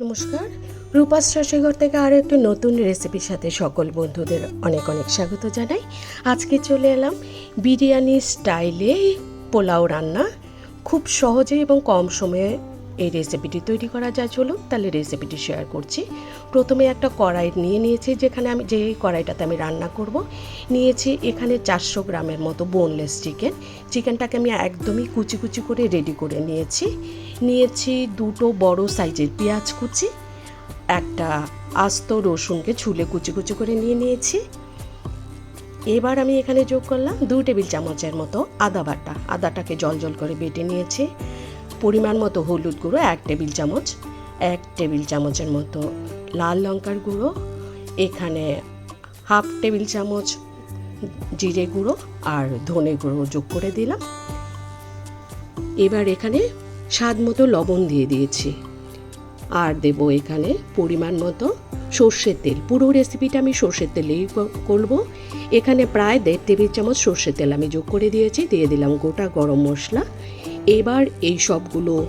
নমস্কার। রূপাশ রাশিঘর থেকে আরও একটি নতুন রেসিপির সাথে সকল বন্ধুদের অনেক অনেক স্বাগত জানাই। আজকে চলে এলাম বিরিয়ানি স্টাইলে পোলাও রান্না। খুব সহজে এবং কম সময়ে এই রেসিপিটি তৈরি করা যায়, চলুন তাহলে রেসিপিটি শেয়ার করছি। প্রথমে একটা কড়াই নিয়ে নিয়েছি, যেখানে আমি যে কড়াইটাতে আমি রান্না করব। নিয়েছি এখানে চারশো গ্রামের মতো বোনলেস চিকেন চিকেনটাকে আমি একদমই কুচি কুচি করে রেডি করে নিয়েছি। নিয়েছি দুটো বড় সাইজের পেঁয়াজ কুচি, একটা আস্ত রসুনকে ছুলে কুচি কুচি করে নিয়ে নিয়েছি। এবার আমি এখানে যোগ করলাম দু টেবিল চামচের মতো আদা বাটা। আদাটাকে জল জল করে বেটে নিয়েছি। পরিমাণ মতো হলুদ গুঁড়ো, এক টেবিল চামচ, এক টেবিল চামচের মতো লাল লঙ্কার গুঁড়ো, এখানে হাফ টেবিল চামচ জিরে গুঁড়ো আর ধনে গুঁড়ো যোগ করে দিলাম। এবার এখানে স্বাদ মতো লবণ দিয়ে দিয়েছি। আর দেব এখানে পরিমাণ মতো সর্ষের তেল। পুরো রেসিপিটা আমি সর্ষের তেলেই করব। এখানে প্রায় দেড় টেবিল চামচ সর্ষের তেল আমি যোগ করে দিয়েছি। দিয়ে দিলাম গোটা গরম মশলা। এবার এই সবগুলো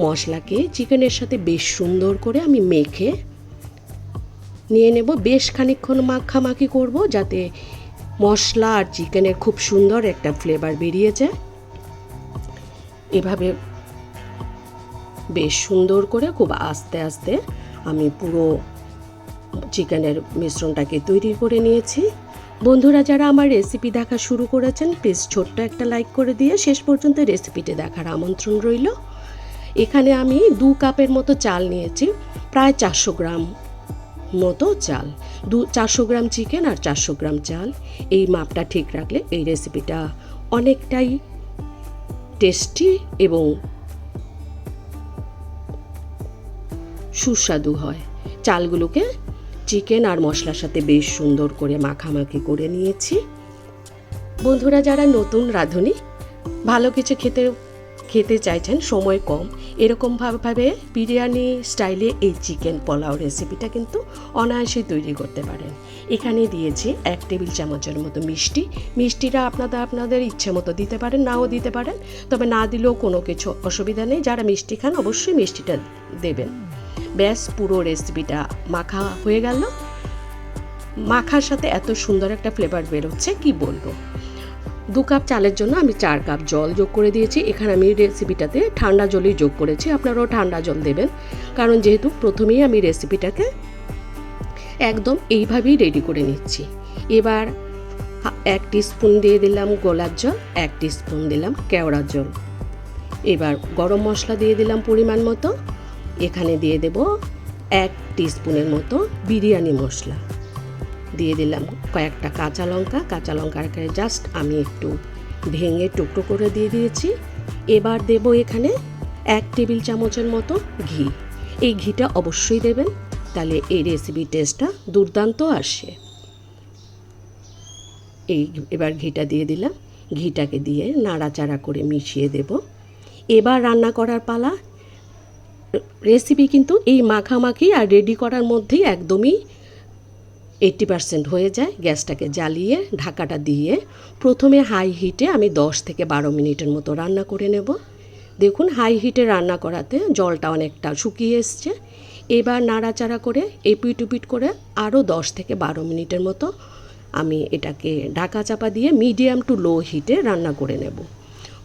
মশলাকে চিকেনের সাথে বেশ সুন্দর করে আমি মেখে নিয়ে নেব। বেশ খানিকক্ষণ মাখামাখি করব যাতে মশলা আর চিকেনের খুব সুন্দর একটা ফ্লেভার বেরিয়ে যায়। এভাবে বেশ সুন্দর করে খুব আস্তে আস্তে আমি পুরো চিকেনের মিশ্রণটাকে তৈরি করে নিয়েছি। বন্ধুরা, যারা আমার রেসিপি দেখা শুরু করেছেন প্লিজ ছোট্ট একটা লাইক করে দিয়ে শেষ পর্যন্ত রেসিপিটি দেখার আমন্ত্রণ রইল। এখানে আমি দু কাপের মতো চাল নিয়েছি, প্রায় চারশো গ্রাম মতো চাল। দু, চারশো গ্রাম চিকেন আর চারশো গ্রাম চাল। এই মাপটা ঠিক রাখলে এই রেসিপিটা অনেকটাই টেস্টি এবং সুস্বাদু হয়। চালগুলোকে চিকেন আর মশলার সাথে বেশ সুন্দর করে মাখামাখি করে নিয়েছি। বন্ধুরা, যারা নতুন রাঁধুনি, ভালো কিছু খেতে খেতে চাইছেন, সময় কম, এরকম ভাবে- ভাবে বিরিয়ানি স্টাইলে এই চিকেন পোলাও রেসিপিটা কিন্তু অনায়াসে তৈরি করতে পারেন। এখানে দিয়েছি এক টেবিল চামচের মতো মিষ্টি। মিষ্টিটা আপনারা আপনাদের ইচ্ছে মতো দিতে পারেন, নাও দিতে পারেন। তবে না দিলেও কোনো কিছু অসুবিধা নেই। যারা মিষ্টি খান, অবশ্যই মিষ্টিটা দেবেন। ব্যাস, পুরো রেসিপিটা মাখা হয়ে গেল। মাখার সাথে এত সুন্দর একটা ফ্লেভার বেরোচ্ছে, কি বলব? দু কাপ চালের জন্য আমি চার কাপ জল যোগ করে দিয়েছি। এখানে আমি রেসিপিটাতে ঠান্ডা জলই যোগ করেছি, আপনারাও ঠান্ডা জল দেবেন। কারণ যেহেতু প্রথমেই আমি রেসিপিটাকে একদম এইভাবেই রেডি করে নিচ্ছি। এবার এক স্পুন দিয়ে দিলাম গোলাপ জল, এক স্পুন দিলাম কেওড়ার জল। এবার গরম মশলা দিয়ে দিলাম পরিমাণ মতো। এখানে দিয়ে দেব এক স্পুনের মতো বিরিয়ানি মশলা। দিয়ে দিলাম কয়েকটা কাঁচা লঙ্কা। কাঁচা লঙ্কাকে জাস্ট আমি একটু ভেঙে টুকরো করে দিয়ে দিয়েছি। এবার দেব এখানে এক টেবিল চামচের মতো ঘি। এই ঘিটা অবশ্যই দেবেন, তাহলে এই রেসিপি টেস্টটা দুর্দান্ত আসে। এই এবার ঘিটা দিয়ে দিলাম। ঘিটাকে দিয়ে নাড়াচাড়া করে মিশিয়ে দেব। এবার রান্না করার পালা রেসিপি কিন্তু এই মাখামাখি আর রেডি করার মধ্যেই একদমই এইট্টি পার্সেন্ট হয়ে যায়। গ্যাসটাকে জ্বালিয়ে, ঢাকাটা দিয়ে প্রথমে হাই হিটে আমি দশ থেকে বারো মিনিটের মতো রান্না করে নেব। দেখুন হাই হিটে রান্না করাতে জলটা অনেকটা শুকিয়ে এসছে। এবার নাড়াচাড়া করে এপিট উপিট করে আরও দশ থেকে বারো মিনিটের মতো আমি এটাকে ঢাকা চাপা দিয়ে মিডিয়াম টু লো হিটে রান্না করে নেব।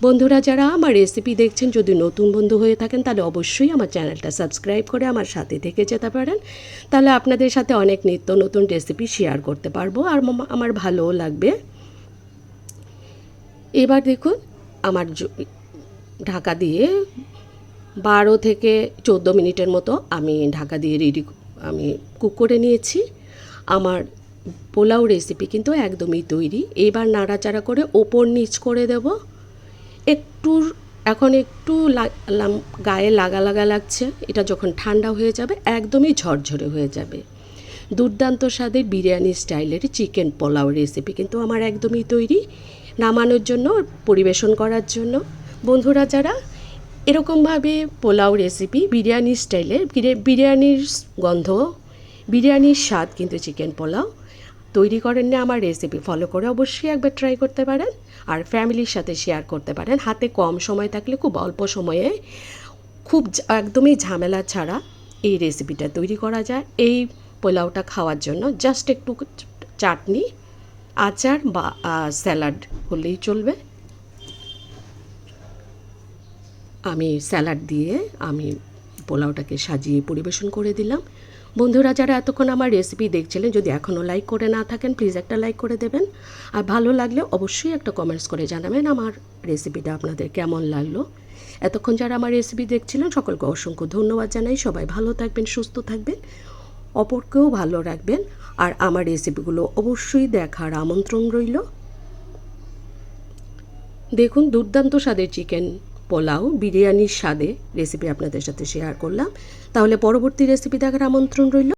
বন্ধুরা, যারা আমার রেসিপি দেখছেন, যদি নতুন বন্ধু হয়ে থাকেন, তাহলে অবশ্যই আমার চ্যানেলটা সাবস্ক্রাইব করে আমার সাথে থেকে যেতে পারেন। তাহলে আপনাদের সাথে অনেক নিত্য নতুন রেসিপি শেয়ার করতে পারব। আর আমার ভালোও লাগবে। এবার দেখুন, আমার ঢাকা দিয়ে বারো থেকে চোদ্দ মিনিটের মতো আমি ঢাকা দিয়ে রেডি আমি কুক করে নিয়েছি। আমার পোলাও রেসিপি কিন্তু একদমই তৈরি। এবার নাড়াচাড়া করে ওপর নিচ করে দেব। একটু, এখন একটু গায়ে লাগা লাগা লাগছে। এটা যখন ঠান্ডা হয়ে যাবে, একদমই ঝরঝরে হয়ে যাবে। দুর্দান্ত স্বাদের বিরিয়ানি স্টাইলের চিকেন পোলাও রেসিপি কিন্তু আমার একদমই তৈরি নামানোর জন্য, পরিবেশন করার জন্য। বন্ধুরা যারা এরকমভাবে পোলাও রেসিপি বিরিয়ানি স্টাইলের বিরি- বিরিয়ানির গন্ধ, বিরিয়ানির স্বাদ কিন্তু চিকেন পোলাও তৈরি করেন না আমার রেসিপি ফলো করে অবশ্যই একবার ট্রাই করতে পারেন আর ফ্যামিলির সাথে শেয়ার করতে পারেন। হাতে কম সময় থাকলে খুব অল্প সময়ে খুব একদমই ঝামেলা ছাড়া এই রেসিপিটা তৈরি করা যায়। এই পোলাওটা খাওয়ার জন্য জাস্ট একটু চাটনি, আচার বা স্যালাড হলেই চলবে। আমি স্যালাড দিয়ে আমি পোলাওটাকে সাজিয়ে পরিবেশন করে দিলাম। বন্ধুরা, যারা এতক্ষণ আমার রেসিপি দেখছিলেন, যদি এখনও লাইক করে না থাকেন প্লিজ একটা লাইক করে দেবেন। আর ভালো লাগলে অবশ্যই একটা কমেন্টস করে জানাবেন আমার রেসিপিটা আপনাদের কেমন লাগল। এতক্ষণ যারা আমার রেসিপি দেখছিলেন, সকলকে অসংখ্য ধন্যবাদ জানাই। সবাই ভালো থাকবেন, সুস্থ থাকবেন, অপরকেও ভালো রাখবেন। আর আমার রেসিপিগুলো অবশ্যই দেখার আমন্ত্রণ রইল। দেখুন, দুর্দান্ত স্বাদের চিকেন পোলাও বিরিয়ানির স্বাদে রেসিপি আপনাদের সাথে শেয়ার করলাম। তাহলে পরবর্তী রেসিপি দেখার আমন্ত্রণ রইল।